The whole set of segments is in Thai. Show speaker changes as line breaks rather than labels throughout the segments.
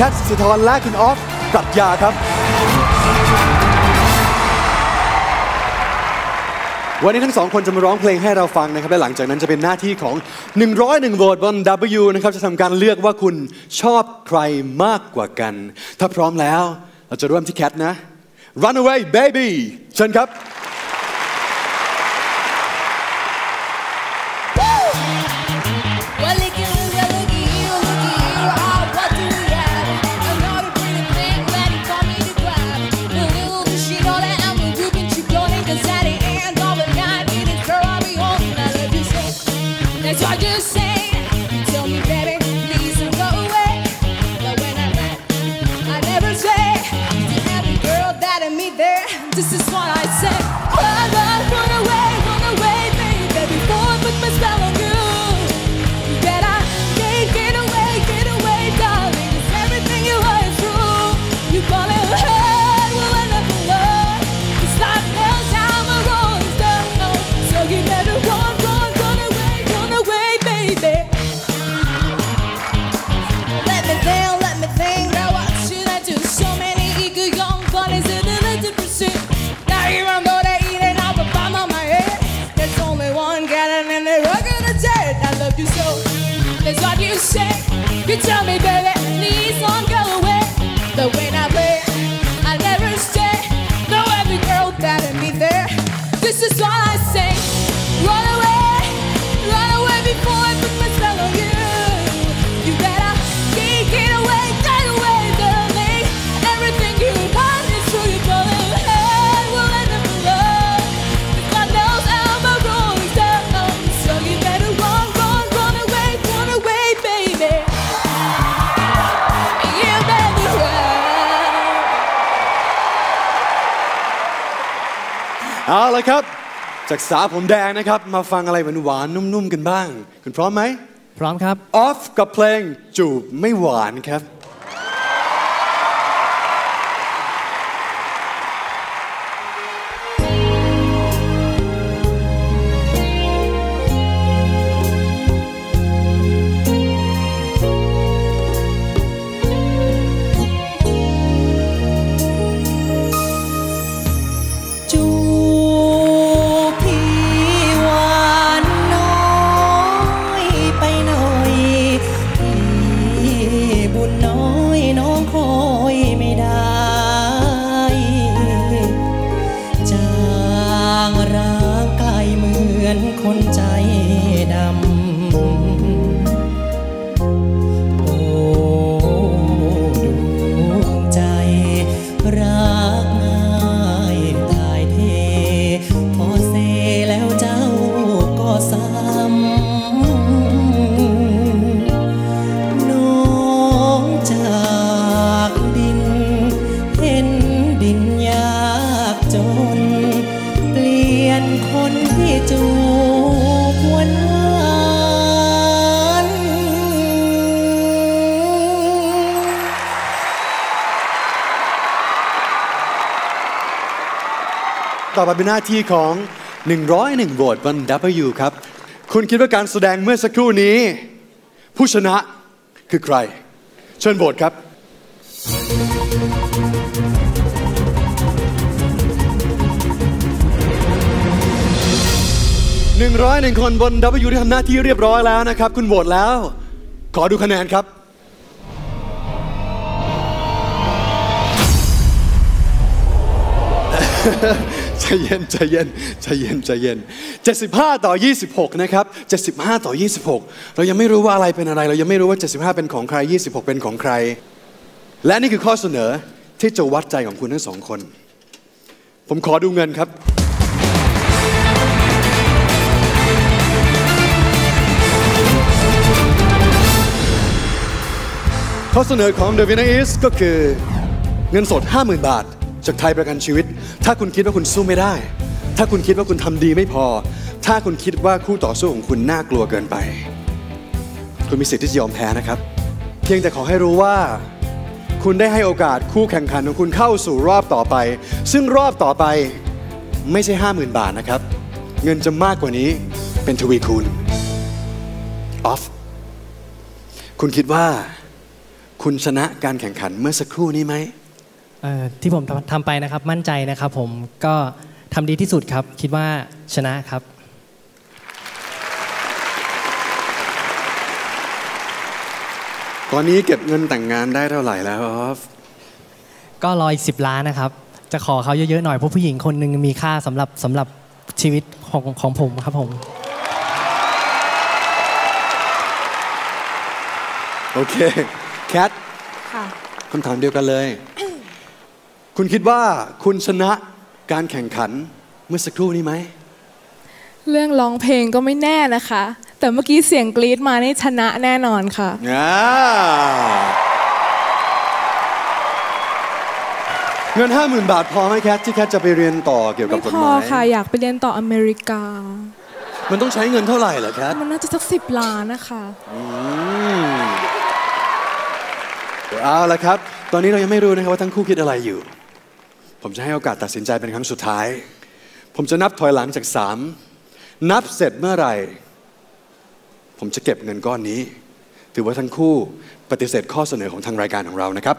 แคทสิทธรและคุณออฟปรัชญาครับ วันนี้ทั้งสองคนจะมาร้องเพลงให้เราฟังนะครับ และหลังจากนั้นจะเป็นหน้าที่ของ 101โหวตบน W นะครับ จะทำการเลือกว่าคุณชอบใครมากกว่ากัน ถ้าพร้อมแล้วเราจะเริ่มที่แคทนะ Runaway Baby เชิญครับ
What you say.
เอาละครับ จากสาวผมแดงนะครับ มาฟังอะไรหวานๆนุ่มๆกันบ้าง คุณพร้อมไหม
พร้อมครับ
ออฟกับเพลงจูบไม่หวานครับ
โอ้ดวงใจรักง่ายตายเท พอเซแล้วเจ้าก็ซ้ำน้องจากดิน เห็นดินยากจน เปลี่ยนคน
ต่อไปเป็นหน้าที่ของ 101โหวตบน W ครับ คุณคิดว่าการแสดงเมื่อสักครู่นี้ ผู้ชนะคือใคร เชิญโหวตครับ 101 คนบน W ที่ทำหน้าที่เรียบร้อยแล้วนะครับ คุณโหวตแล้ว ขอดูคะแนนครับ ใจเย็นใจเย็นใจเย็นใจเย็น 75 ต่อ 26 นะครับ 75 ต่อ 26 เรายังไม่รู้ว่าอะไรเป็นอะไร เรายังไม่รู้ว่า 75 เป็นของใคร 26 เป็นของใคร และนี่คือข้อเสนอที่จะวัดใจของคุณทั้งสองคน ผมขอดูเงินครับข้อเสนอของ The Winner is ก็คือเงินสด 50,000 บาท จากไทยประกันชีวิต ถ้าคุณคิดว่าคุณสู้ไม่ได้ ถ้าคุณคิดว่าคุณทำดีไม่พอ ถ้าคุณคิดว่าคู่ต่อสู้ของคุณน่ากลัวเกินไป คุณมีสิทธิ์ที่จะยอมแพ้นะครับ เพียงแต่ขอให้รู้ว่า คุณได้ให้โอกาสคู่แข่งขันของคุณเข้าสู่รอบต่อไป ซึ่งรอบต่อไปไม่ใช่ 50,000 บาทนะครับ เงินจะมากกว่านี้เป็นทวีคูณออฟคุณคิดว่า คุณชนะการแข่งขันเมื่อสักครู่นี้ไหม
ที่ผมทำทำไปนะครับมั่นใจนะครับผมก็ทำดีที่สุดครับ คิดว่าชนะครับ
ตอนนี้เก็บเงินแต่งงานได้เท่าไหร่แล้วออฟ
ก็รออีกสิล้านนะครับ จะขอเขาเยอะๆหน่อยเพราะผู้หญิงคนหนึ่งมีค่าสำหรับสำหรับชีวิตของของผมครับผม
โอเค แคท
ค่ะ
คำถามเดียวกันเลย คุณคิดว่าคุณชนะการแข่งขันเมื่อสักครู่นี้ไหม
เรื่องร้องเพลงก็ไม่แน่นะคะ แต่เมื่อกี้เสียงกรี๊ดมานี่ชนะแน่นอนค่ะ
อ่าเงิน 50,000 บาทพอไหมแคทที่แคทจะไปเรียนต่อเกี่ยวกับ
ไม่
กฎ
พ
ห
อ
มาย
ค่ะอยากไปเรียนต่ออเมริกา
มันต้องใช้เงินเท่าไหร่เหรอแคท
มันน่าจะสักสิบล้านนะคะ
อืมเอาละครับ ตอนนี้เรายังไม่รู้นะครับว่าทั้งคู่คิดอะไรอยู่ ผมจะให้โอกาสตัดสินใจเป็นครั้งสุดท้าย ผมจะนับถอยหลังจากสามนับเสร็จเมื่อไหร่ ผมจะเก็บเงินก้อนนี้ ถือว่าทั้งคู่ปฏิเสธข้อเสนอของทางรายการของเรานะครับ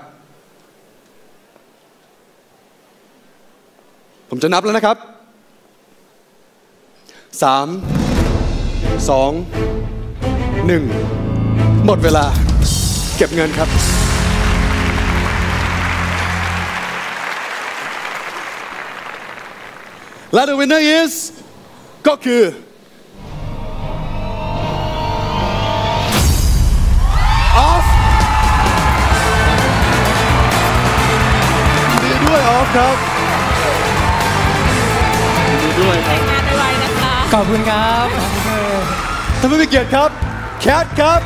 ผมจะนับแล้วนะครับสามสองหนึ่งหมดเวลา เก็บเงินครับ และ the winner is ก็คือ off ยินดีด้วย off ครับยินดีด้วยครับ
ขอบคุณครับ
ท่านผู้มีเกียรติครับ แคทครับ